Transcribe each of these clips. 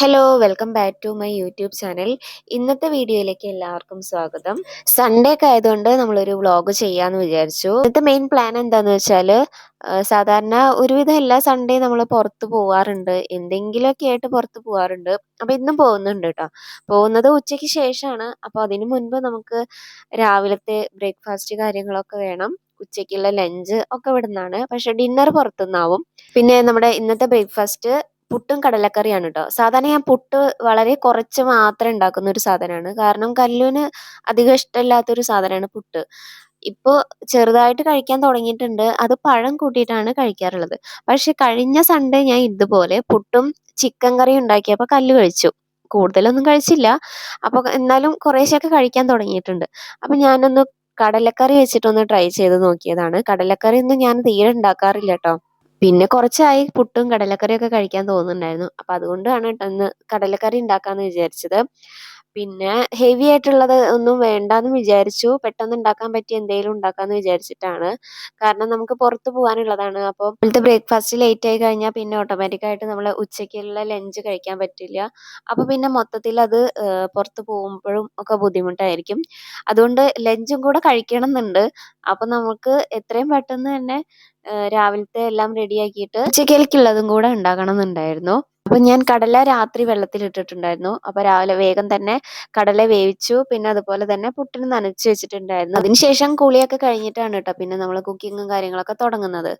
Hello welcome back to my YouTube channel ഇന്നത്തെ വീഡിയോയിലേക്ക് എല്ലാവർക്കും സ്വാഗതം. സൺഡേ ഒക്കെ ആയതുകൊണ്ട് നമ്മളൊരു വ്ളോഗ് ചെയ്യാന്ന് വിചാരിച്ചു. ഇന്നത്തെ മെയിൻ പ്ലാൻ എന്താന്ന് വെച്ചാൽ സാധാരണ ഒരുവിധം എല്ലാ സൺഡേ നമ്മൾ പുറത്ത് പോവാറുണ്ട്. എന്തെങ്കിലുമൊക്കെ ആയിട്ട് പുറത്ത് പോവാറുണ്ട്. അപ്പോൾ ഇന്നും പോകുന്നുണ്ട് കേട്ടോ പോകുന്നത് ഉച്ചയ്ക്ക് ശേഷമാണ്. അപ്പോൾ അതിനു മുൻപ് നമുക്ക് രാവിലത്തെ ബ്രേക്ക്ഫാസ്റ്റ് കാര്യങ്ങളൊക്കെ വേണം. ഉച്ചയ്ക്കുള്ള ലഞ്ച് ഒക്കെ ഇവിടുന്നാണ്. പക്ഷെ ഡിന്നർ പുറത്തുനിന്നാവും പിന്നെ നമ്മുടെ ഇന്നത്തെ ബ്രേക്ക്ഫാസ്റ്റ് പുട്ടും കടലക്കറിയാണ് കേട്ടോ സാധാരണ ഞാൻ പുട്ട് വളരെ കുറച്ച് മാത്രം ഉണ്ടാക്കുന്ന ഒരു സാധനമാണ്. കാരണം കല്ലുവിന് അധികം ഇഷ്ടമില്ലാത്തൊരു സാധനമാണ് പുട്ട്. ഇപ്പോൾ ചെറുതായിട്ട് കഴിക്കാൻ തുടങ്ങിയിട്ടുണ്ട്. അത് പഴം കൂട്ടിയിട്ടാണ് കഴിക്കാറുള്ളത്. പക്ഷെ കഴിഞ്ഞ സൺഡേ ഞാൻ ഇതുപോലെ പുട്ടും ചിക്കൻ കറിയും ഉണ്ടാക്കിയപ്പോൾ കല്ല് കഴിച്ചു. കൂടുതലൊന്നും കഴിച്ചില്ല. അപ്പോൾ എന്നാലും കുറേശ്ശൊക്കെ കഴിക്കാൻ തുടങ്ങിയിട്ടുണ്ട്. അപ്പം ഞാനൊന്ന് കടലക്കറി വെച്ചിട്ടൊന്ന് ട്രൈ ചെയ്ത് നോക്കിയതാണ്. കടലക്കറി ഒന്നും ഞാൻ തീരെ ഉണ്ടാക്കാറില്ല കേട്ടോ. പിന്നെ കുറച്ചായി. പുട്ടും കടലക്കറിയൊക്കെ കഴിക്കാൻ തോന്നുന്നുണ്ടായിരുന്നു. അപ്പൊ അതുകൊണ്ടാണ് ഇന്ന് കടലക്കറി ഉണ്ടാക്കാന്ന് വിചാരിച്ചത്. പിന്നെ ഹെവി ആയിട്ടുള്ളത് ഒന്നും വേണ്ടാന്ന് വിചാരിച്ചു. പെട്ടെന്ന് ഉണ്ടാക്കാൻ പറ്റിയ എന്തെങ്കിലും ഉണ്ടാക്കാന്ന് വിചാരിച്ചിട്ടാണ്. കാരണം നമുക്ക് പുറത്ത് പോകാനുള്ളതാണ് അപ്പോൾ ഇപ്പോഴത്തെ ബ്രേക്ക്ഫാസ്റ്റ് ലേറ്റ് ആയി കഴിഞ്ഞാൽ പിന്നെ ഓട്ടോമാറ്റിക്കായിട്ട് നമ്മൾ ഉച്ചയ്ക്കുള്ള ലഞ്ച് കഴിക്കാൻ പറ്റില്ല. അപ്പോൾ പിന്നെ മൊത്തത്തിൽ അത് പുറത്ത് പോകുമ്പോഴും ഒക്കെ ബുദ്ധിമുട്ടായിരിക്കും. അതുകൊണ്ട് ലഞ്ചും കൂടെ കഴിക്കണം എന്നുണ്ട് അപ്പൊ നമുക്ക് എത്രയും പെട്ടെന്ന് തന്നെ രാവിലത്തെ എല്ലാം റെഡിയാക്കിയിട്ട് ഉച്ചക്കലേക്കുള്ളതും കൂടെ ഉണ്ടാക്കണം എന്നുണ്ടായിരുന്നു അപ്പൊ ഞാൻ കടല രാത്രി വെള്ളത്തിൽ ഇട്ടിട്ടുണ്ടായിരുന്നു. അപ്പൊ രാവിലെ വേഗം തന്നെ കടല വേവിച്ചു. പിന്നെ അതുപോലെ തന്നെ പുട്ടിന് നനച്ച് വെച്ചിട്ടുണ്ടായിരുന്നു. അതിനുശേഷം കൂളിയൊക്കെ കഴിഞ്ഞിട്ടാണ് കേട്ടോ പിന്നെ നമ്മൾ കുക്കിങ്ങും കാര്യങ്ങളൊക്കെ തുടങ്ങുന്നത്.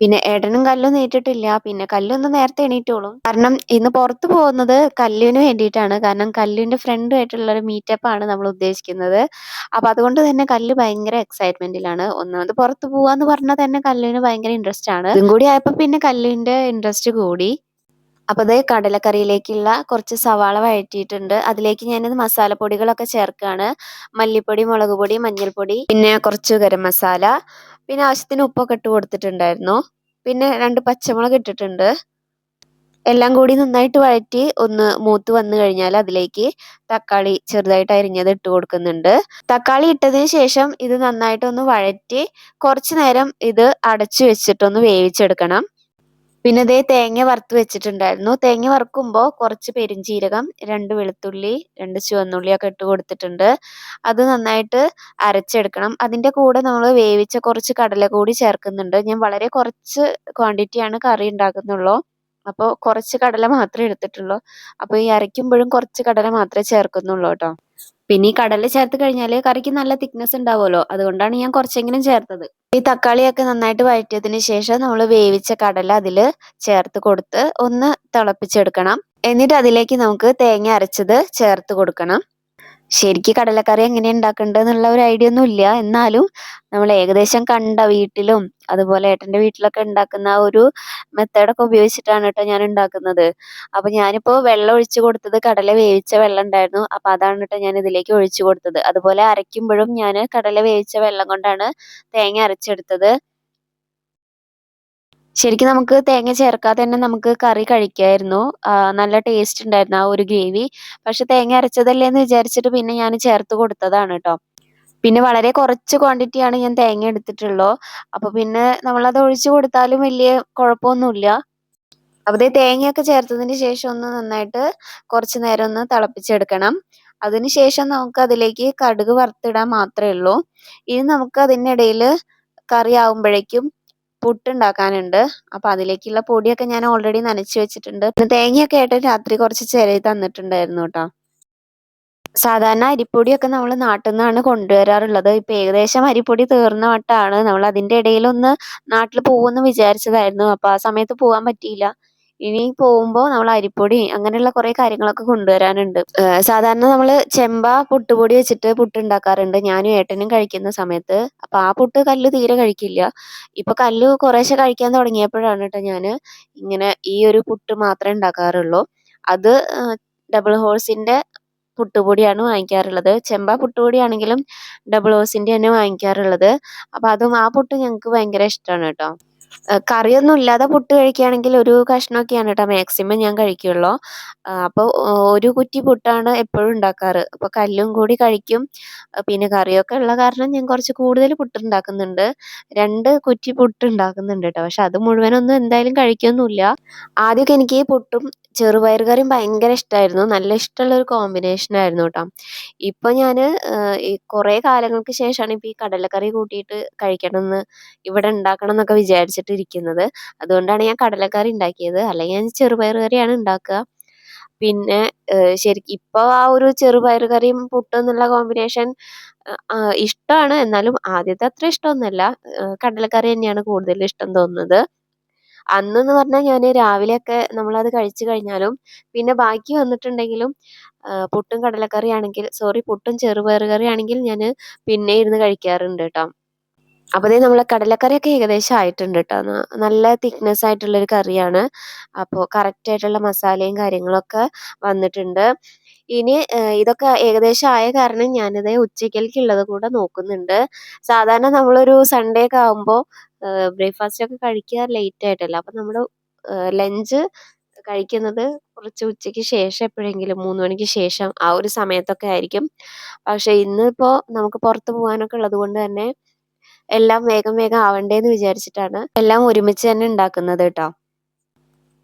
പിന്നെ ഏട്ടനും കല്ലും നീട്ടിട്ടില്ല പിന്നെ കല്ലൊന്ന് നേരത്തെ എണീറ്റോളും. കാരണം ഇന്ന് പുറത്ത് പോകുന്നത് കല്ലിന് വേണ്ടിയിട്ടാണ്. കാരണം കല്ലുവിന്റെ ഫ്രണ്ടുമായിട്ടുള്ള ഒരു മീറ്റപ്പ് ആണ് നമ്മൾ ഉദ്ദേശിക്കുന്നത്. അപ്പൊ അതുകൊണ്ട് തന്നെ കല്ല് ഭയങ്കര എക്സൈറ്റ്മെന്റിലാണ് ഒന്നാമത് പുറത്ത് പോവാന്ന് പറഞ്ഞാൽ തന്നെ കല്ലിന് ഭയങ്കര ഇൻട്രസ്റ്റ് ആണ്. ഇതും കൂടി ആയപ്പോ പിന്നെ കല്ലിന്റെ ഇൻട്രസ്റ്റ് കൂടി. അപ്പൊ ദേ കടലക്കറിയിലേക്കുള്ള കുറച്ച് സവാള വഴറ്റിയിട്ടുണ്ട്. അതിലേക്ക് ഞാനിത് മസാലപ്പൊടികളൊക്കെ ചേർക്കുകയാണ് മല്ലിപ്പൊടി മുളക് പൊടി മഞ്ഞൾപ്പൊടി പിന്നെ കുറച്ച് ഗരം മസാല പിന്നെ ആവശ്യത്തിന് ഉപ്പൊക്കെ ഇട്ട് കൊടുത്തിട്ടുണ്ടായിരുന്നു. പിന്നെ രണ്ട് പച്ചമുളക് ഇട്ടിട്ടുണ്ട്. എല്ലാം കൂടി നന്നായിട്ട് വഴറ്റി ഒന്ന് മൂത്ത് വന്നു കഴിഞ്ഞാൽ അതിലേക്ക് തക്കാളി ചെറുതായിട്ട് അരിഞ്ഞത് ഇട്ട് കൊടുക്കുന്നുണ്ട്. തക്കാളി ഇട്ടതിന് ശേഷം ഇത് നന്നായിട്ടൊന്ന് വഴറ്റി കുറച്ചു നേരം ഇത് അടച്ചു വെച്ചിട്ടൊന്ന് വേവിച്ചെടുക്കണം. പിന്നെ ഇതേ തേങ്ങ വറുത്ത് വെച്ചിട്ടുണ്ടായിരുന്നു. തേങ്ങ വറുക്കുമ്പോൾ കുറച്ച് പെരുംജീരകം രണ്ട് വെളുത്തുള്ളി രണ്ട് ചുവന്നുള്ളി ഒക്കെ ഇട്ട് കൊടുത്തിട്ടുണ്ട്. അത് നന്നായിട്ട് അരച്ചെടുക്കണം. അതിന്റെ കൂടെ നമ്മൾ വേവിച്ച കുറച്ച് കടല കൂടി ചേർക്കുന്നുണ്ട്. ഞാൻ വളരെ കുറച്ച് ക്വാണ്ടിറ്റിയാണ് കറി ഉണ്ടാക്കുന്നുള്ളൂ. അപ്പോൾ കുറച്ച് കടല മാത്രമേ എടുത്തിട്ടുള്ളൂ. അപ്പോൾ ഈ അരയ്ക്കുമ്പോഴും കുറച്ച് കടല മാത്രമേ ചേർക്കുന്നുള്ളൂ കേട്ടോ. പിന്നെ ഈ കടല ചേർത്ത് കഴിഞ്ഞാൽ കറിക്ക് നല്ല തിക്നെസ് ഉണ്ടാവുമല്ലോ. അതുകൊണ്ടാണ് ഞാൻ കുറച്ചെങ്കിലും ചേർത്തത്. ഈ തക്കാളിയൊക്കെ നന്നായിട്ട് വഴറ്റിയതിന് ശേഷം നമ്മൾ വേവിച്ച കടല അതിൽ ചേർത്ത് കൊടുത്ത് ഒന്ന് തിളപ്പിച്ചെടുക്കണം. എന്നിട്ട് അതിലേക്ക് നമുക്ക് തേങ്ങ അരച്ചത് ചേർത്ത് കൊടുക്കണം. ശരിക്ക് കടലക്കറി എങ്ങനെ ഉണ്ടാക്കേണ്ടത് എന്നുള്ള ഒരു ഐഡിയ ഒന്നും ഇല്ല. എന്നാലും നമ്മൾ ഏകദേശം കണ്ട വീട്ടിലും അതുപോലെ ഏട്ടന്റെ വീട്ടിലൊക്കെ ഉണ്ടാക്കുന്ന ആ ഒരു മെത്തേഡൊക്കെ ഉപയോഗിച്ചിട്ടാണ് കേട്ടോ ഞാൻ ഉണ്ടാക്കുന്നത് അപ്പൊ ഞാനിപ്പോ വെള്ളം ഒഴിച്ചു കൊടുത്തത് കടല വേവിച്ച വെള്ളം ഉണ്ടായിരുന്നു അപ്പൊ അതാണ് കേട്ടോ ഞാൻ ഇതിലേക്ക് ഒഴിച്ചു കൊടുത്തത്. അതുപോലെ അരയ്ക്കുമ്പോഴും ഞാൻ കടല വേവിച്ച വെള്ളം കൊണ്ടാണ് തേങ്ങ അരച്ചെടുത്തത്. ശരിക്കും നമുക്ക് തേങ്ങ ചേർക്കാതെ തന്നെ നമുക്ക് കറി കഴിക്കായിരുന്നു. നല്ല ടേസ്റ്റ് ഉണ്ടായിരുന്നു ആ ഒരു ഗ്രേവി. പക്ഷെ തേങ്ങ അരച്ചതല്ലേ എന്ന് വിചാരിച്ചിട്ട് പിന്നെ ഞാൻ ചേർത്ത് കൊടുത്തതാണ് കേട്ടോ പിന്നെ വളരെ കുറച്ച് ക്വാണ്ടിറ്റിയാണ് ഞാൻ തേങ്ങ എടുത്തിട്ടുള്ളൂ. അപ്പൊ പിന്നെ നമ്മളത് ഒഴിച്ചു കൊടുത്താലും വലിയ കുഴപ്പമൊന്നുമില്ല. അപ്പൊ ദേ തേങ്ങയൊക്കെ ചേർത്തതിന് ശേഷം ഒന്ന് നന്നായിട്ട് കുറച്ച് നേരം ഒന്ന് തിളപ്പിച്ചെടുക്കണം. അതിനുശേഷം നമുക്ക് അതിലേക്ക് കടുക് വറുത്തിടാൻ മാത്രമേ ഉള്ളൂ. ഇനി നമുക്ക് അതിനിടയിൽ കറി ആവുമ്പോഴേക്കും പുട്ടുണ്ടാക്കാനുണ്ട്. അപ്പൊ അതിലേക്കുള്ള പൊടിയൊക്കെ ഞാൻ ഓൾറെഡി നനച്ചു വെച്ചിട്ടുണ്ട്. പിന്നെ തേങ്ങയൊക്കെ ആയിട്ട് രാത്രി കുറച്ച് ചിരകി തന്നിട്ടുണ്ടായിരുന്നു കേട്ടോ. സാധാരണ അരിപ്പൊടിയൊക്കെ നമ്മൾ നാട്ടിൽ നിന്നാണ് കൊണ്ടുവരാറുള്ളത്. ഇപ്പൊ ഏകദേശം അരിപ്പൊടി തീർന്ന വട്ടാണ്. നമ്മൾ അതിന്റെ ഇടയിലൊന്ന് നാട്ടിൽ പോകുമെന്ന് വിചാരിച്ചതായിരുന്നു. അപ്പൊ ആ സമയത്ത് പോകാൻ പറ്റിയില്ല. ഇനി പോകുമ്പോൾ നമ്മൾ അരിപ്പൊടി അങ്ങനെയുള്ള കുറേ കാര്യങ്ങളൊക്കെ കൊണ്ടുവരാനുണ്ട്. സാധാരണ നമ്മൾ ചെമ്പ പുട്ടുപൊടി വെച്ചിട്ട് പുട്ട് ഉണ്ടാക്കാറുണ്ട് ഞാനും ഏട്ടനും കഴിക്കുന്ന സമയത്ത്. അപ്പൊ ആ പുട്ട് കല്ല് തീരെ കഴിക്കില്ല. ഇപ്പൊ കല്ല് കുറേശ്ശെ കഴിക്കാൻ തുടങ്ങിയപ്പോഴാണ് കേട്ടോ ഞാൻ ഇങ്ങനെ ഈ ഒരു പുട്ട് മാത്രമേ ഉണ്ടാക്കാറുള്ളൂ. അത് ഡബിൾ ഹോഴ്സിന്റെ പുട്ടുപൊടിയാണ് വാങ്ങിക്കാറുള്ളത്. ചെമ്പ പുട്ടുപൊടിയാണെങ്കിലും ഡബിൾ ഹോഴ്സിന്റെ തന്നെ വാങ്ങിക്കാറുള്ളത്. അപ്പൊ അതും ആ പുട്ട് ഞങ്ങൾക്ക് ഭയങ്കര ഇഷ്ടമാണ് കേട്ടോ കറിയൊന്നും ഇല്ലാതെ പുട്ട് കഴിക്കുകയാണെങ്കിൽ ഒരു കഷ്ണമൊക്കെയാണ് കേട്ടോ മാക്സിമം ഞാൻ കഴിക്കുള്ളൂ. അപ്പോൾ ഒരു കുറ്റി പുട്ടാണ് എപ്പോഴും ഉണ്ടാക്കാറ്. അപ്പോൾ കല്ലും കൂടി കഴിക്കും. പിന്നെ കറിയൊക്കെ ഉള്ള കാരണം ഞാൻ കുറച്ച് കൂടുതൽ പുട്ട് ഉണ്ടാക്കുന്നുണ്ട്. രണ്ട് കുറ്റി പുട്ട് ഉണ്ടാക്കുന്നുണ്ട് കേട്ടോ. പക്ഷെ അത് മുഴുവനൊന്നും എന്തായാലും കഴിക്കൊന്നുമില്ല. ആദ്യമൊക്കെ എനിക്ക് പുട്ടും ചെറുപയർ കറിയും ഭയങ്കര ഇഷ്ടമായിരുന്നു നല്ല ഇഷ്ടമുള്ള ഒരു കോമ്പിനേഷൻ ആയിരുന്നു കേട്ടോ. ഇപ്പൊ ഞാൻ ഈ കുറേ കാലങ്ങൾക്ക് ശേഷമാണ് ഇപ്പൊ ഈ കടലക്കറി കൂട്ടിയിട്ട് കഴിക്കണമെന്ന് ഇവിടെ ഉണ്ടാക്കണം എന്നൊക്കെ വിചാരിച്ചിട്ട് ഇരിക്കുന്നത്. അതുകൊണ്ടാണ് ഞാൻ കടലക്കറി ഉണ്ടാക്കിയത്. അല്ലെങ്കിൽ ഞാൻ ചെറുപയർ കറിയാണ് ഉണ്ടാക്കുക. പിന്നെ ശരിക്കും ഇപ്പൊ ആ ഒരു ചെറുപയർ കറിയും പുട്ടും എന്നുള്ള കോമ്പിനേഷൻ ഇഷ്ടമാണ്. എന്നാലും ആദ്യത്തെ അത്ര ഇഷ്ടമൊന്നുമല്ല. കടലക്കറി തന്നെയാണ് കൂടുതൽ ഇഷ്ടം തോന്നുന്നത്. അന്നെന്ന് പറഞ്ഞാൽ ഞാൻ രാവിലെയൊക്കെ നമ്മളത് കഴിച്ചു കഴിഞ്ഞാലും പിന്നെ ബാക്കി വന്നിട്ടുണ്ടെങ്കിലും പുട്ടും കടലക്കറി ആണെങ്കിൽ സോറി പുട്ടും ചെറുപയർ കറി ആണെങ്കിൽ ഞാൻ പിന്നെ ഇരുന്ന് കഴിക്കാറുണ്ട് കേട്ടോ അപ്പോൾ ദേ നമ്മളെ കടലക്കറിയൊക്കെ ഏകദേശം ആയിട്ടുണ്ട് കേട്ടോ നല്ല തിക്നെസ് ആയിട്ടുള്ളൊരു കറിയാണ്. അപ്പോൾ കറക്റ്റ് ആയിട്ടുള്ള മസാലയും കാര്യങ്ങളൊക്കെ വന്നിട്ടുണ്ട്. ഇനി ഇതൊക്കെ ഏകദേശം ആയ കാരണം ഞാനിത് ഉച്ചയ്ക്കലേക്കുള്ളത് കൂടെ നോക്കുന്നുണ്ട്. സാധാരണ നമ്മളൊരു സൺഡേ ഒക്കെ ആകുമ്പോൾ ബ്രേക്ക്ഫാസ്റ്റ് ഒക്കെ കഴിക്കുക ലേറ്റ് ആയിട്ടല്ല? അപ്പം നമ്മൾ ലഞ്ച് കഴിക്കുന്നത് കുറച്ച് ഉച്ചയ്ക്ക് ശേഷം എപ്പോഴെങ്കിലും മൂന്ന് മണിക്ക് ശേഷം ആ ഒരു സമയത്തൊക്കെ ആയിരിക്കും. പക്ഷെ ഇന്നിപ്പോൾ നമുക്ക് പുറത്ത് പോകാനൊക്കെ ഉള്ളത് കൊണ്ട് തന്നെ എല്ലാം വേഗം വേഗം ആവണ്ടേന്ന് വിചാരിച്ചിട്ടാണ് എല്ലാം ഒരുമിച്ച് തന്നെ ഉണ്ടാക്കുന്നത് കേട്ടോ.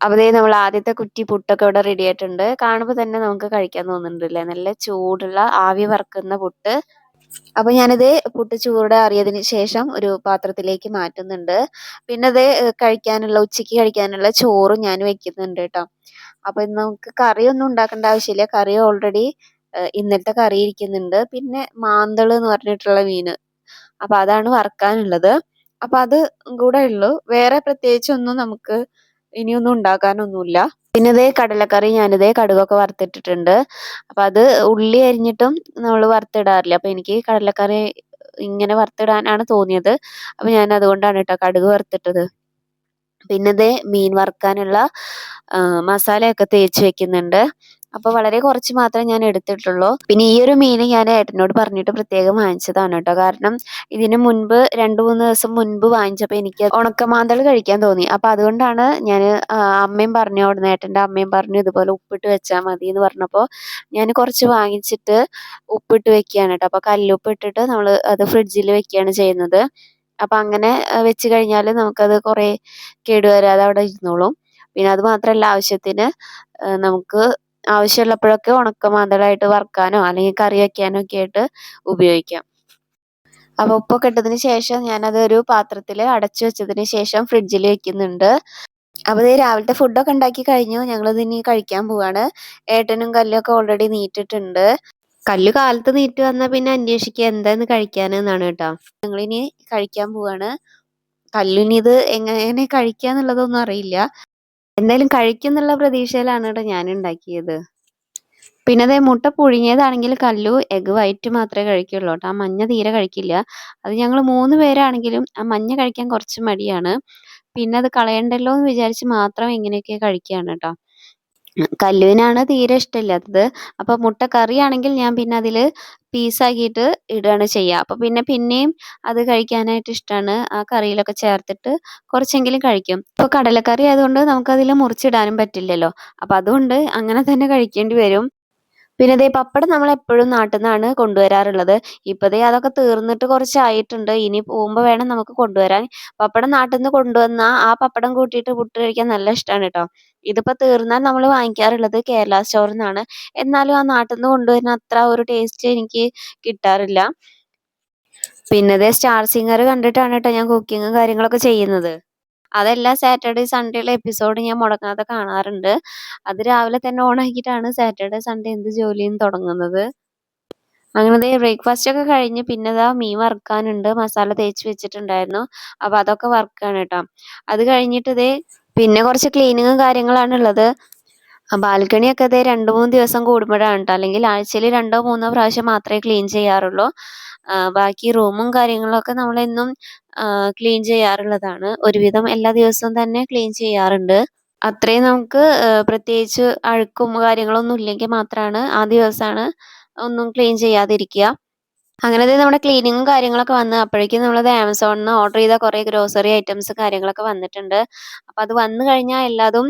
അപ്പോൾ ദേ നമ്മൾ ആദ്യത്തെ കുറ്റി പുട്ടൊക്കെ ഇവിടെ റെഡി ആയിട്ടുണ്ട്. കാണുമ്പോൾ തന്നെ നമുക്ക് കഴിക്കാൻ തോന്നുന്നുണ്ടല്ലേ? നല്ല ചൂടുള്ള ആവി വറക്കുന്ന പുട്ട്. അപ്പൊ ഞാനിത് പുട്ട് ചൂടാറിയതിന് ശേഷം ഒരു പാത്രത്തിലേക്ക് മാറ്റുന്നുണ്ട്. പിന്നെ അത് കഴിക്കാനുള്ള ഉച്ചയ്ക്ക് കഴിക്കാനുള്ള ചോറ് ഞാൻ വെക്കുന്നുണ്ട് കേട്ടോ. അപ്പൊ ഇന്ന് നമുക്ക് കറിയൊന്നും ഉണ്ടാക്കേണ്ട ആവശ്യമില്ല. കറി ഓൾറെഡി ഇന്നലത്തെ കറി ഇരിക്കുന്നുണ്ട്. പിന്നെ മാന്തൾ എന്ന് പറഞ്ഞിട്ടുള്ള മീന്. അപ്പൊ അതാണ് വറക്കാനുള്ളത്. അപ്പൊ അത് കൂടെ ഉള്ളു. വേറെ പ്രത്യേകിച്ചൊന്നും നമുക്ക് ഇനിയൊന്നും ഉണ്ടാക്കാനൊന്നുമില്ല. പിന്നെ ഇതേ കടലക്കറി ഞാനിതേ കടുകൊക്കെ വറുത്തിട്ടിട്ടുണ്ട്. അപ്പം അത് ഉള്ളി അരിഞ്ഞിട്ടും നമ്മൾ വറുത്തിടാറില്ല. അപ്പം എനിക്ക് കടലക്കറി ഇങ്ങനെ വറുത്തിടാനാണ് തോന്നിയത്. അപ്പം ഞാൻ അതുകൊണ്ടാണ് കേട്ടോ കടുക് വറുത്തിട്ടത്. പിന്നെ ഇതേ മീൻ വറുക്കാനുള്ള മസാലയൊക്കെ തേച്ച് വെക്കുന്നുണ്ട്. അപ്പോൾ വളരെ കുറച്ച് മാത്രമേ ഞാൻ എടുത്തിട്ടുള്ളൂ. പിന്നെ ഈ ഒരു മീൻ ഞാൻ ഏട്ടനോട് പറഞ്ഞിട്ട് പ്രത്യേകം വാങ്ങിച്ചതാണ് കേട്ടോ. കാരണം ഇതിന് മുൻപ് രണ്ട് മൂന്ന് ദിവസം മുൻപ് വാങ്ങിച്ചപ്പോൾ എനിക്ക് ഉണക്കമാന്തൾ കഴിക്കാൻ തോന്നി. അപ്പൊ അതുകൊണ്ടാണ് ഞാൻ അമ്മയും പറഞ്ഞു അവിടുന്ന് ഏട്ടന്റെ അമ്മയും പറഞ്ഞു ഇതുപോലെ ഉപ്പിട്ട് വെച്ചാൽ മതി എന്ന് പറഞ്ഞപ്പോൾ ഞാൻ കുറച്ച് വാങ്ങിച്ചിട്ട് ഉപ്പിട്ട് വെക്കുകയാണ് കേട്ടോ. അപ്പോൾ കല്ലുപ്പ് ഇട്ടിട്ട് നമ്മൾ അത് ഫ്രിഡ്ജിൽ വെക്കുകയാണ് ചെയ്യുന്നത്. അപ്പം അങ്ങനെ വെച്ച് കഴിഞ്ഞാൽ നമുക്കത് കുറേ കേടുവരാതെ അവിടെ ഇരുന്നോളും. പിന്നെ അത് മാത്രമല്ല ആവശ്യത്തിന് നമുക്ക് ആവശ്യമുള്ളപ്പോഴൊക്കെ ഉണക്കമാന്തളായിട്ട് വറുക്കാനോ അല്ലെങ്കിൽ കറി വെക്കാനോ ഒക്കെ ആയിട്ട് ഉപയോഗിക്കാം. അപ്പോൾ ഉപ്പൊക്കെ ഇട്ടതിന് ശേഷം ഞാനത് ഒരു പാത്രത്തിൽ അടച്ചു വെച്ചതിന് ശേഷം ഫ്രിഡ്ജിൽ വെക്കുന്നുണ്ട്. അപ്പോൾ ഇത് രാവിലത്തെ ഫുഡൊക്കെ ഉണ്ടാക്കി കഴിഞ്ഞു. ഞങ്ങളിത് ഇനി കഴിക്കാൻ പോവാണ്. ഏട്ടനും കല്ലൊക്കെ ഓൾറെഡി നീറ്റിട്ടുണ്ട് കല്ല് കാലത്ത് നീറ്റ് വന്നാൽ പിന്നെ അന്വേഷിക്കുക എന്താന്ന് കഴിക്കാനെന്നാണ് കേട്ടോ. ഞങ്ങളിനി കഴിക്കാൻ പോവാണ്. കല്ലിനിത് എങ്ങനെ കഴിക്കാന്നുള്ളതൊന്നും അറിയില്ല. എന്തായാലും കഴിക്കുന്നുള്ള പ്രതീക്ഷയിലാണ് കേട്ടോ ഞാൻ ഉണ്ടാക്കിയത്. പിന്നെ അതേ മുട്ട പുഴുങ്ങിയതാണെങ്കിൽ കല്ലു എഗ് വൈറ്റ് മാത്രമേ കഴിക്കുള്ളൂ കേട്ടോ. ആ മഞ്ഞ തീരെ കഴിക്കില്ല. അത് ഞങ്ങൾ മൂന്ന് പേരാണെങ്കിലും ആ മഞ്ഞ കഴിക്കാൻ കുറച്ച് മടിയാണ്. പിന്നെ അത് കളയണ്ടല്ലോ എന്ന് വിചാരിച്ച് മാത്രം ഇങ്ങനെയൊക്കെ കഴിക്കുകയാണ് കേട്ടോ. കല്ലുവിനാണ് തീരെ ഇഷ്ടമില്ലാത്തത് അപ്പോൾ മുട്ട കറിയാണെങ്കിൽ ഞാൻ പിന്നെ അതിൽ പീസാക്കിയിട്ട് ഇടുകയാണ് ചെയ്യുക. അപ്പോൾ പിന്നെ പിന്നെയും അത് കഴിക്കാനായിട്ട് ഇഷ്ടമാണ് ആ കറിയിലൊക്കെ ചേർത്തിട്ട് കുറച്ചെങ്കിലും കഴിക്കും. ഇപ്പോൾ കടലക്കറി ആയതുകൊണ്ട് നമുക്കതിൽ മുറിച്ചിടാനും പറ്റില്ലല്ലോ. അപ്പോൾ അതുകൊണ്ട് അങ്ങനെ തന്നെ കഴിക്കേണ്ടി വരും. പിന്നെ ഇതേ പപ്പടം നമ്മൾ എപ്പോഴും നാട്ടിൽ നിന്നാണ് കൊണ്ടുവരാറുള്ളത്. ഇപ്പൊ ദേ അതൊക്കെ തീർന്നിട്ട് കുറച്ചായിട്ടുണ്ട്. ഇനി പോകുമ്പോൾ വേണം നമുക്ക് കൊണ്ടുവരാൻ. പപ്പടം നാട്ടിൽ നിന്ന് കൊണ്ടുവന്ന ആ പപ്പടം കൂട്ടിയിട്ട് പുട്ട് കഴിക്കാൻ നല്ല ഇഷ്ടമാണ് കേട്ടോ ഇതിപ്പോ തീർന്നാൽ നമ്മൾ വാങ്ങിക്കാറുള്ളത് കേരള സ്റ്റോറിൽ നിന്നാണ് എന്നാലും ആ നാട്ടിൽ നിന്ന് കൊണ്ടുവരുന്ന അത്ര ഒരു ടേസ്റ്റ് എനിക്ക് കിട്ടാറില്ല. പിന്നെ സ്റ്റാർ സിംഗർ കണ്ടിട്ടാണ് കേട്ടോ ഞാൻ കുക്കിങ്ങും കാര്യങ്ങളൊക്കെ ചെയ്യുന്നത്. അതെല്ലാ സാറ്റർഡേ സൺഡേയുള്ള എപ്പിസോഡ് ഞാൻ മുടങ്ങാതെ കാണാറുണ്ട്. അത് രാവിലെ തന്നെ ഓണാക്കിയിട്ടാണ് സാറ്റർഡേ സൺഡേ എന്ത് ജോലിയും തുടങ്ങുന്നത്. അങ്ങനെ ബ്രേക്ക്ഫാസ്റ്റ് ഒക്കെ കഴിഞ്ഞ് പിന്നെ ദാ മീൻ വറുക്കാനുണ്ട്. മസാല തേച്ച് വെച്ചിട്ടുണ്ടായിരുന്നു. അപ്പൊ അതൊക്കെ വറുക്കാണ് കേട്ടോ. അത് കഴിഞ്ഞിട്ട് ഇതേ പിന്നെ കുറച്ച് ക്ലീനിങ്ങും കാര്യങ്ങളാണ് ഉള്ളത്. ബാൽക്കണിയൊക്കെ ഇതേ രണ്ട് മൂന്ന് ദിവസം കൂടുമ്പോഴാണ് കേട്ടോ. അല്ലെങ്കിൽ ആഴ്ചയിൽ രണ്ടോ മൂന്നോ പ്രാവശ്യം മാത്രമേ ക്ലീൻ ചെയ്യാറുള്ളൂ. ബാക്കി റൂമും കാര്യങ്ങളൊക്കെ നമ്മളെന്നും ക്ലീൻ ചെയ്യാറുള്ളതാണ്. ഒരുവിധം എല്ലാ ദിവസവും തന്നെ ക്ലീൻ ചെയ്യാറുണ്ട്. അത്രയും നമുക്ക് പ്രത്യേകിച്ച് അഴുക്കും കാര്യങ്ങളൊന്നും ഇല്ലെങ്കിൽ മാത്രമാണ് ആ ദിവസമാണ് ഒന്നും ക്ലീൻ ചെയ്യാതിരിക്കുക. അങ്ങനെ നമ്മുടെ ക്ലീനിങ്ങും കാര്യങ്ങളൊക്കെ വന്ന് അപ്പോഴേക്കും നമ്മളത് ആമസോണിൽ നിന്ന് ഓർഡർ ചെയ്ത കുറേ ഗ്രോസറി ഐറ്റംസ് കാര്യങ്ങളൊക്കെ വന്നിട്ടുണ്ട്. അപ്പൊ അത് വന്നു കഴിഞ്ഞാൽ എല്ലാതും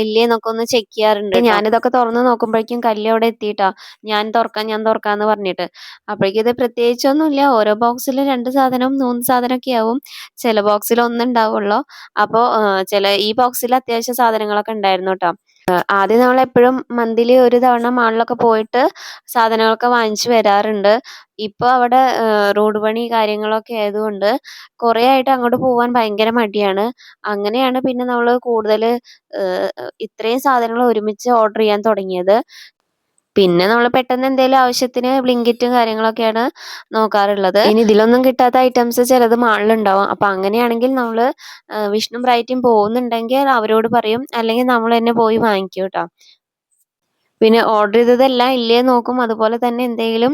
ഇല്ലേ എന്നൊക്കെ ഒന്ന് ചെക്ക് ചെയ്യാറുണ്ട് ഞാനിതൊക്കെ തുറന്ന് നോക്കുമ്പോഴേക്കും കല്ല് അവിടെ എത്തിയിട്ടാ. ഞാൻ തുറക്കാം ഞാൻ തുറക്കാന്ന് പറഞ്ഞിട്ട്. അപ്പോഴേക്കും ഇത് പ്രത്യേകിച്ചൊന്നുമില്ല. ഓരോ ബോക്സിൽ രണ്ട് സാധനം മൂന്ന് സാധനമൊക്കെ ആവും. ചില ബോക്സിൽ ഒന്നുണ്ടാവുള്ളൂ. അപ്പോൾ ചില ഈ ബോക്സിൽ അത്യാവശ്യം സാധനങ്ങളൊക്കെ ഉണ്ടായിരുന്നു കേട്ടോ ആഹ് നമ്മൾ എപ്പോഴും മന്ത്ലി ഒരു തവണ മാളിലൊക്കെ പോയിട്ട് സാധനങ്ങളൊക്കെ വാങ്ങിച്ചു വരാറുണ്ട്. ഇപ്പൊ അവിടെ റോഡ് പണി കാര്യങ്ങളൊക്കെ ആയതുകൊണ്ട് കുറേ ആയിട്ട് അങ്ങോട്ട് പോകാൻ ഭയങ്കര മടിയാണ്. അങ്ങനെയാണ് പിന്നെ നമ്മൾ കൂടുതൽ ഇത്രയും സാധനങ്ങൾ ഒരുമിച്ച് ഓർഡർ ചെയ്യാൻ തുടങ്ങിയത്. പിന്നെ നമ്മൾ പെട്ടെന്ന് എന്തെങ്കിലും ആവശ്യത്തിന് ബ്ലിങ്കിറ്റും കാര്യങ്ങളൊക്കെയാണ് നോക്കാറുള്ളത്. ഇനി ഇതിലൊന്നും കിട്ടാത്ത ഐറ്റംസ് ചിലത് മാളിലുണ്ടാവും. അപ്പൊ അങ്ങനെയാണെങ്കിൽ നമ്മൾ വിഷ്ണു ബ്രൈറ്റും പോകുന്നുണ്ടെങ്കിൽ അവരോട് പറയും. അല്ലെങ്കിൽ നമ്മൾ തന്നെ പോയി വാങ്ങിക്കും കേട്ടോ പിന്നെ ഓർഡർ ചെയ്തതെല്ലാം ഇല്ലേ നോക്കും. അതുപോലെ തന്നെ എന്തെങ്കിലും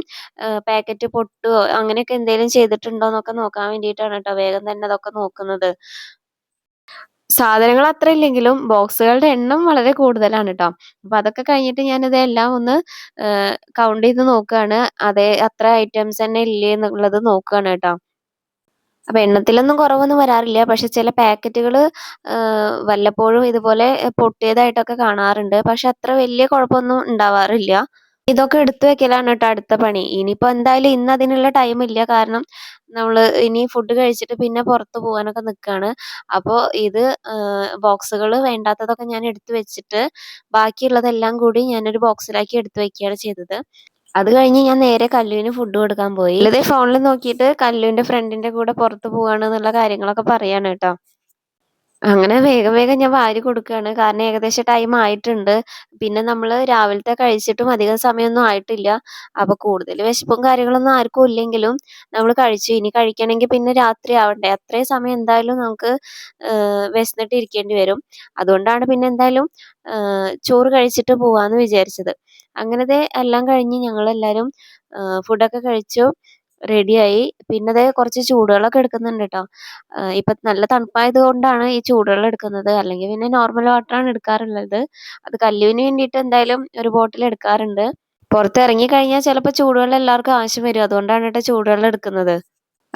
പാക്കറ്റ് പൊട്ടുകയോ അങ്ങനെയൊക്കെ എന്തേലും ചെയ്തിട്ടുണ്ടോന്നൊക്കെ നോക്കാൻ വേണ്ടിയിട്ടാണ് കേട്ടോ വേഗം തന്നെ അതൊക്കെ നോക്കുന്നത്. സാധനങ്ങൾ അത്ര ഇല്ലെങ്കിലും ബോക്സുകളുടെ എണ്ണം വളരെ കൂടുതലാണ് കേട്ടോ അപ്പോൾ അതൊക്കെ കഴിഞ്ഞിട്ട് ഞാനിത് എല്ലാം ഒന്ന് കൗണ്ട് ചെയ്ത് നോക്കുകയാണ് അതേ അത്ര ഐറ്റംസ് തന്നെ ഇല്ലേ എന്നുള്ളത് നോക്കുകയാണ് കേട്ടോ അപ്പൊ എണ്ണത്തിലൊന്നും കുറവൊന്നും വരാറില്ല. പക്ഷെ ചില പാക്കറ്റുകൾ വല്ലപ്പോഴും ഇതുപോലെ പൊട്ടിയതായിട്ടൊക്കെ കാണാറുണ്ട്. പക്ഷെ അത്ര വലിയ കുഴപ്പമൊന്നും ഉണ്ടാവാറില്ല. ഇതൊക്കെ എടുത്തു വെക്കലാണ് കേട്ടോ അടുത്ത പണി. ഇനിയിപ്പോ എന്തായാലും ഇന്ന് അതിനുള്ള ടൈം ഇല്ല. കാരണം നമ്മൾ ഇനി ഫുഡ് കഴിച്ചിട്ട് പിന്നെ പുറത്ത് പോകാനൊക്കെ നിക്കാണ്. അപ്പോൾ ഇത് ബോക്സുകൾ വേണ്ടാത്തതൊക്കെ ഞാൻ എടുത്തു വെച്ചിട്ട് ബാക്കിയുള്ളതെല്ലാം കൂടി ഞാനൊരു ബോക്സിലാക്കി എടുത്തു വെക്കുകയാണ് ചെയ്തത്. അത് കഴിഞ്ഞ് ഞാൻ നേരെ കല്ലുവിന് ഫുഡ് കൊടുക്കാൻ പോയി. വെറുതെ ഫോണിൽ നോക്കിയിട്ട് കല്ലുവിന്റെ ഫ്രണ്ടിന്റെ കൂടെ പുറത്ത് പോവാണ് കാര്യങ്ങളൊക്കെ പറയാണ് ട്ടോ. അങ്ങനെ വേഗം വേഗം ഞാൻ വാരി കൊടുക്കുകയാണ് കാരണം ഏകദേശം ടൈം ആയിട്ടുണ്ട്. പിന്നെ നമ്മൾ രാവിലത്തെ കഴിച്ചിട്ടും അധികം സമയമൊന്നും ആയിട്ടില്ല. അപ്പൊ കൂടുതൽ വിശപ്പും കാര്യങ്ങളൊന്നും ആർക്കും ഇല്ലെങ്കിലും നമ്മൾ കഴിച്ചു. ഇനി കഴിക്കണമെങ്കിൽ പിന്നെ രാത്രി ആവണ്ടേ. അത്രയും സമയം എന്തായാലും നമുക്ക് വിശന്നിട്ട് ഇരിക്കേണ്ടി വരും. അതുകൊണ്ടാണ് പിന്നെ എന്തായാലും ചോറ് കഴിച്ചിട്ട് പോവാന്ന് വിചാരിച്ചത്. അങ്ങനത്തെ എല്ലാം കഴിഞ്ഞ് ഞങ്ങളെല്ലാരും ഏഹ് ഫുഡൊക്കെ കഴിച്ചു. റെഡിയായി. പിന്നെ അതേ കുറച്ച് ചൂടുകളൊക്കെ എടുക്കുന്നുണ്ട് കേട്ടോ ഇപ്പം നല്ല തണുപ്പായത് കൊണ്ടാണ് ഈ ചൂടുവെള്ളം എടുക്കുന്നത്. അല്ലെങ്കിൽ പിന്നെ നോർമൽ വാട്ടറാണ് എടുക്കാറുള്ളത്. അത് കല്ലുവിന് വേണ്ടിയിട്ട് എന്തായാലും ഒരു ബോട്ടിൽ എടുക്കാറുണ്ട്. പുറത്തിറങ്ങി കഴിഞ്ഞാൽ ചിലപ്പോൾ ചൂടുവെള്ളം എല്ലാവർക്കും ആവശ്യം വരും. അതുകൊണ്ടാണ് കേട്ടോ ചൂടുവെള്ളം എടുക്കുന്നത്.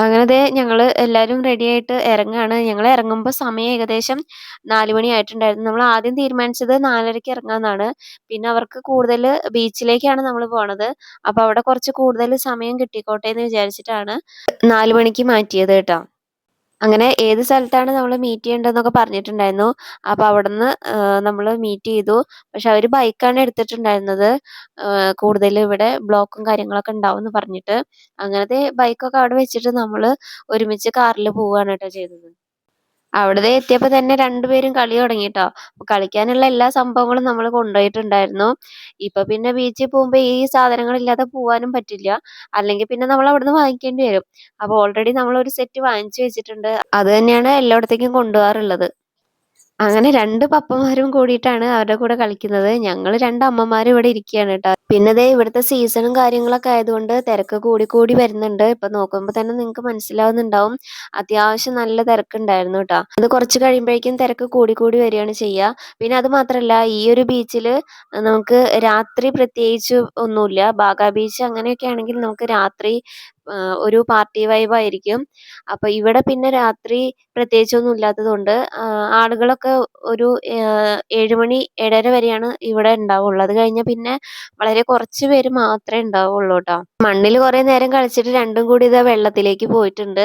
അങ്ങനെ ദേ ഞങ്ങൾ എല്ലാവരും റെഡി ആയിട്ട് ഇറങ്ങാണ്. ഞങ്ങൾ ഇറങ്ങുമ്പോൾ സമയം ഏകദേശം നാല് മണി ആയിട്ടുണ്ടായിരുന്നു. നമ്മൾ ആദ്യം തീരുമാനിച്ചത് നാലരയ്ക്ക് ഇറങ്ങാന്നാണ്. പിന്നെ അവർക്ക് കൂടുതൽ ബീച്ചിലേക്കാണ് നമ്മൾ പോണത്. അപ്പോൾ അവിടെ കുറച്ച് കൂടുതൽ സമയം കിട്ടിക്കോട്ടെ എന്ന് വിചാരിച്ചിട്ടാണ് നാല് മണിക്ക് മാറ്റിയത് ട്ടോ. അങ്ങനെ ഏത് സ്ഥലത്താണ് നമ്മൾ മീറ്റ് ചെയ്യേണ്ടതെന്നൊക്കെ പറഞ്ഞിട്ടുണ്ടായിരുന്നു. അപ്പോൾ അവിടുന്ന് നമ്മൾ മീറ്റ് ചെയ്തു. പക്ഷെ അവർ ബൈക്കാണ് എടുത്തിട്ടുണ്ടായിരുന്നത്. കൂടുതൽ ഇവിടെ ബ്ലോക്കും കാര്യങ്ങളൊക്കെ ഉണ്ടാവുംന്ന് പറഞ്ഞിട്ട്. അങ്ങനത്തെ ബൈക്കൊക്കെ അവിടെ വെച്ചിട്ട് നമ്മൾ ഒരുമിച്ച് കാറിൽ പോവാണ് കേട്ടോ ചെയ്തത്. അവിടെ ദേ എത്തിയപ്പോ തന്നെ രണ്ടുപേരും കളി തുടങ്ങി ട്ടോ. കളിക്കാനുള്ള എല്ലാ സംഭവങ്ങളും നമ്മൾ കൊണ്ടുപോയിട്ടുണ്ടായിരുന്നു. ഇപ്പൊ പിന്നെ ബീച്ചിൽ പോകുമ്പോ ഈ സാധനങ്ങളില്ലാതെ പോവാനും പറ്റില്ല. അല്ലെങ്കിൽ പിന്നെ നമ്മൾ അവിടുന്ന് വാങ്ങിക്കേണ്ടി വരും. അപ്പൊ ഓൾറെഡി നമ്മൾ ഒരു സെറ്റ് വാങ്ങിച്ചു വെച്ചിട്ടുണ്ട്. അത് തന്നെയാണ് എല്ലായിടത്തേക്കും കൊണ്ടുപോകാറുള്ളത്. അങ്ങനെ രണ്ട് പപ്പമാരും കൂടിയിട്ടാണ് അവരുടെ കൂടെ കളിക്കുന്നത്. ഞങ്ങൾ രണ്ട് അമ്മമാരും ഇവിടെ ഇരിക്കുകയാണ് ട്ടോ. പിന്നെ ദേ ഇവിടുത്തെ സീസണും കാര്യങ്ങളൊക്കെ ആയതുകൊണ്ട് തിരക്ക് കൂടി കൂടി വരുന്നുണ്ട്. ഇപ്പൊ നോക്കുമ്പോ തന്നെ നിങ്ങൾക്ക് മനസ്സിലാവുന്നുണ്ടാവും. അത്യാവശ്യം നല്ല തിരക്കുണ്ടായിരുന്നു കേട്ടോ അത് കുറച്ച് കഴിയുമ്പോഴേക്കും തിരക്ക് കൂടി കൂടി വരികയാണ് ചെയ്യുക. പിന്നെ അത് മാത്രല്ല ഈ ഒരു ബീച്ചിൽ നമുക്ക് രാത്രി പ്രത്യേകിച്ച് ഒന്നുമില്ല. ബാഗ ബീച്ച് അങ്ങനെയൊക്കെ ആണെങ്കിൽ നമുക്ക് രാത്രി ഒരു പാർട്ടി വൈബ് ആയിരിക്കും. അപ്പൊ ഇവിടെ പിന്നെ രാത്രി പ്രത്യേകിച്ചൊന്നും ഇല്ലാത്തത് കൊണ്ട് ആളുകളൊക്കെ ഒരു ഏഴുമണി മണി ഏഴര വരെയാണ് ഇവിടെ ഉണ്ടാവുള്ളൂ. അത് കഴിഞ്ഞാൽ പിന്നെ വളരെ കുറച്ച് പേര് മാത്രമേ ഉണ്ടാവുള്ളൂ കേട്ടോ മണ്ണിൽ കുറെ നേരം കളിച്ചിട്ട് രണ്ടും കൂടി ഇതാ വെള്ളത്തിലേക്ക് പോയിട്ടുണ്ട്.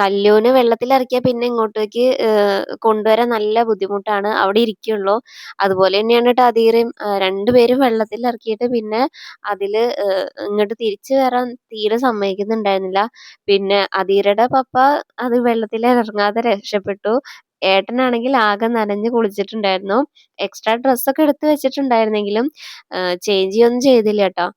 കല്ലൂന് വെള്ളത്തിൽ ഇറക്കിയാൽ പിന്നെ ഇങ്ങോട്ടേക്ക് കൊണ്ടുവരാൻ നല്ല ബുദ്ധിമുട്ടാണ്. അവിടെ ഇരിക്കുള്ളൂ. അതുപോലെ തന്നെയാണ് കേട്ടോ അദീറയും. രണ്ടുപേരും വെള്ളത്തിൽ ഇറക്കിയിട്ട് പിന്നെ അതിൽ ഇങ്ങോട്ട് തിരിച്ചു വരാൻ തീരെ സമ്മതിക്കുന്നുണ്ടായിരുന്നില്ല. പിന്നെ അധീരയുടെ പപ്പ അത് വെള്ളത്തിൽ ഇറങ്ങാതെ രക്ഷപ്പെട്ടു. ഏട്ടനാണെങ്കിൽ ആകെ നനഞ്ഞ് കുളിച്ചിട്ടുണ്ടായിരുന്നു. എക്സ്ട്രാ ഡ്രസ്സൊക്കെ എടുത്ത് വെച്ചിട്ടുണ്ടായിരുന്നെങ്കിലും ചേഞ്ച് ചെയ്യൊന്നും ചെയ്തില്ല കേട്ടോ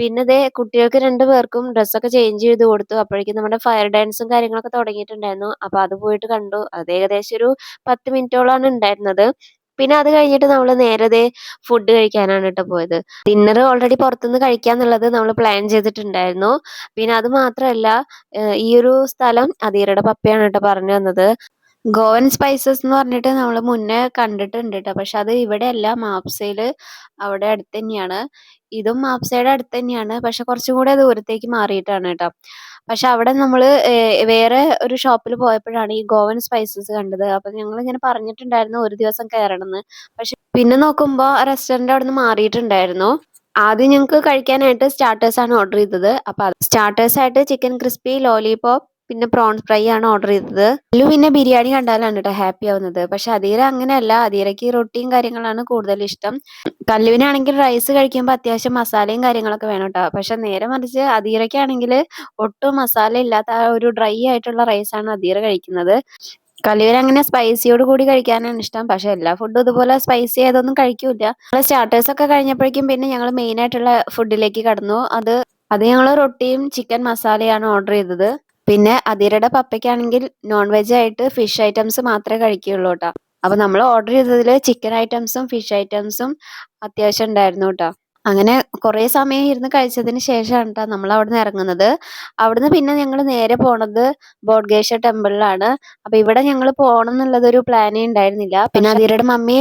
പിന്നെ ദേ കുട്ടികൾക്ക് രണ്ടു പേർക്കും ഡ്രസ്സൊക്കെ ചേഞ്ച് ചെയ്ത് കൊടുത്തു. അപ്പോഴേക്കും നമ്മുടെ ഫയർ ഡാൻസും കാര്യങ്ങളൊക്കെ തുടങ്ങിയിട്ടുണ്ടായിരുന്നു. അപ്പോൾ അത് പോയിട്ട് കണ്ടു. അത് ഏകദേശം ഒരു പത്ത് മിനിറ്റോളാണ് ഉണ്ടായിരുന്നത്. പിന്നെ അത് കഴിഞ്ഞിട്ട് നമ്മൾ നേരത്തെ ഫുഡ് കഴിക്കാനാണ് കേട്ടോ പോയത്. ഡിന്നർ ഓൾറെഡി പുറത്തുനിന്ന് കഴിക്കാന്നുള്ളത് നമ്മൾ പ്ലാൻ ചെയ്തിട്ടുണ്ടായിരുന്നു. പിന്നെ അത് മാത്രല്ല ഈ ഒരു സ്ഥലം അദീറയുടെ പപ്പയാണ് കേട്ടോ പറഞ്ഞു തന്നത്. ഗോവൻ സ്പൈസസ് എന്ന് പറഞ്ഞിട്ട് നമ്മൾ മുന്നേ കണ്ടിട്ടുണ്ട് കേട്ടോ പക്ഷെ അത് ഇവിടെയല്ല മാപ്സയിൽ അവിടെ അടുത്ത് തന്നെയാണ്. ഇതും മാപ്സയുടെ അടുത്ത് തന്നെയാണ്. പക്ഷെ കുറച്ചും കൂടെ ദൂരത്തേക്ക് മാറിയിട്ടാണ് കേട്ടോ പക്ഷെ അവിടെ നമ്മൾ വേറെ ഒരു ഷോപ്പിൽ പോയപ്പോഴാണ് ഈ ഗോവൻ സ്പൈസസ് കണ്ടത്. അപ്പം ഞങ്ങൾ ഇങ്ങനെ പറഞ്ഞിട്ടുണ്ടായിരുന്നു ഒരു ദിവസം കയറണമെന്ന് പക്ഷെ പിന്നെ നോക്കുമ്പോൾ റെസ്റ്റോറന്റ് അവിടെ നിന്ന് മാറിയിട്ടുണ്ടായിരുന്നു. ആദ്യം ഞങ്ങൾക്ക് കഴിക്കാനായിട്ട് സ്റ്റാർട്ടേഴ്സ് ആണ് ഓർഡർ ചെയ്തത്. അപ്പം സ്റ്റാർട്ടേഴ്സ് ആയിട്ട് ചിക്കൻ ക്രിസ്പി ലോലിപോപ്പ് പിന്നെ പ്രോൺസ് ഫ്രൈ ആണ് ഓർഡർ ചെയ്തത്. അല്ലു പിന്നെ ബിരിയാണി കണ്ടാലാണ് കേട്ടോ ഹാപ്പി ആവുന്നത്. പക്ഷെ അധീര അങ്ങനെയല്ല. അധീരയ്ക്ക് റൊട്ടിയും കാര്യങ്ങളാണ് കൂടുതൽ ഇഷ്ടം. കല്ലുവിനാണെങ്കിൽ റൈസ് കഴിക്കുമ്പോൾ അത്യാവശ്യം മസാലയും കാര്യങ്ങളൊക്കെ വേണം കേട്ടോ. പക്ഷെ നേരെ മറിച്ച് അധീരയ്ക്കാണെങ്കിൽ ഒട്ടും മസാല ഇല്ലാത്ത ആ ഒരു ഡ്രൈ ആയിട്ടുള്ള റൈസാണ് അധീര കഴിക്കുന്നത്. കല്ലുവിന് അങ്ങനെ സ്പൈസിയോട് കൂടി കഴിക്കാനാണ് ഇഷ്ടം. പക്ഷെ എല്ലാ ഫുഡും ഇതുപോലെ സ്പൈസി ആയതൊന്നും കഴിക്കൂല നമ്മളെ സ്റ്റാർട്ടേഴ്സ് ഒക്കെ കഴിഞ്ഞപ്പോഴേക്കും പിന്നെ ഞങ്ങൾ മെയിൻ ആയിട്ടുള്ള ഫുഡിലേക്ക് കടന്നു. അത് അത് ഞങ്ങൾ റൊട്ടിയും ചിക്കൻ മസാലയാണ് ഓർഡർ ചെയ്തത്. പിന്നെ അതിരയുടെ പപ്പയ്ക്കാണെങ്കിൽ നോൺ വെജ് ആയിട്ട് ഫിഷ് ഐറ്റംസ് മാത്രമേ കഴിക്കുകയുള്ളൂ കേട്ടോ അപ്പൊ നമ്മൾ ഓർഡർ ചെയ്തതിൽ ചിക്കൻ ഐറ്റംസും ഫിഷ് ഐറ്റംസും അത്യാവശ്യം ഉണ്ടായിരുന്നു കേട്ടോ അങ്ങനെ കുറേ സമയം ഇരുന്ന് കഴിച്ചതിന് ശേഷമാണ് കേട്ടോ നമ്മൾ അവിടെ നിന്ന് ഇറങ്ങുന്നത് അവിടുന്ന് പിന്നെ ഞങ്ങൾ നേരെ പോണത് ബോഡ്ഗേശ്വർ ടെമ്പിളിലാണ്. അപ്പൊ ഇവിടെ ഞങ്ങൾ പോകണം എന്നുള്ളതൊരു പ്ലാനേ ഉണ്ടായിരുന്നില്ല പിന്നെ അതിരുടെ മമ്മി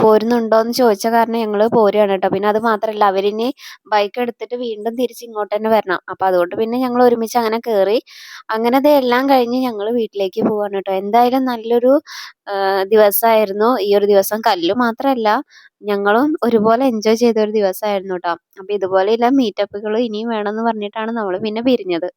പോരുന്നുണ്ടോ എന്ന് ചോദിച്ച കാരണം ഞങ്ങൾ പോരുകയാണ് കേട്ടോ പിന്നെ അത് മാത്രമല്ല അവരിനി ബൈക്ക് എടുത്തിട്ട് വീണ്ടും തിരിച്ച് ഇങ്ങോട്ട് തന്നെ വരണം. അപ്പൊ അതുകൊണ്ട് പിന്നെ ഞങ്ങൾ ഒരുമിച്ച് അങ്ങനെ കയറി അങ്ങനെ എല്ലാം കഴിഞ്ഞ് ഞങ്ങൾ വീട്ടിലേക്ക് പോവാണ് കേട്ടോ എന്തായാലും നല്ലൊരു ദിവസമായിരുന്നു ഈ ഒരു ദിവസം കല്ലു മാത്രമല്ല ഞങ്ങളും ഒരുപോലെ എൻജോയ് ചെയ്ത ഒരു ദിവസമായിരുന്നു കേട്ടോ അപ്പോൾ ഇതുപോലെയുള്ള മീറ്റപ്പുകൾ ഇനിയും വേണമെന്ന് പറഞ്ഞിട്ടാണ് നമ്മൾ പിന്നെ പിരിഞ്ഞത്.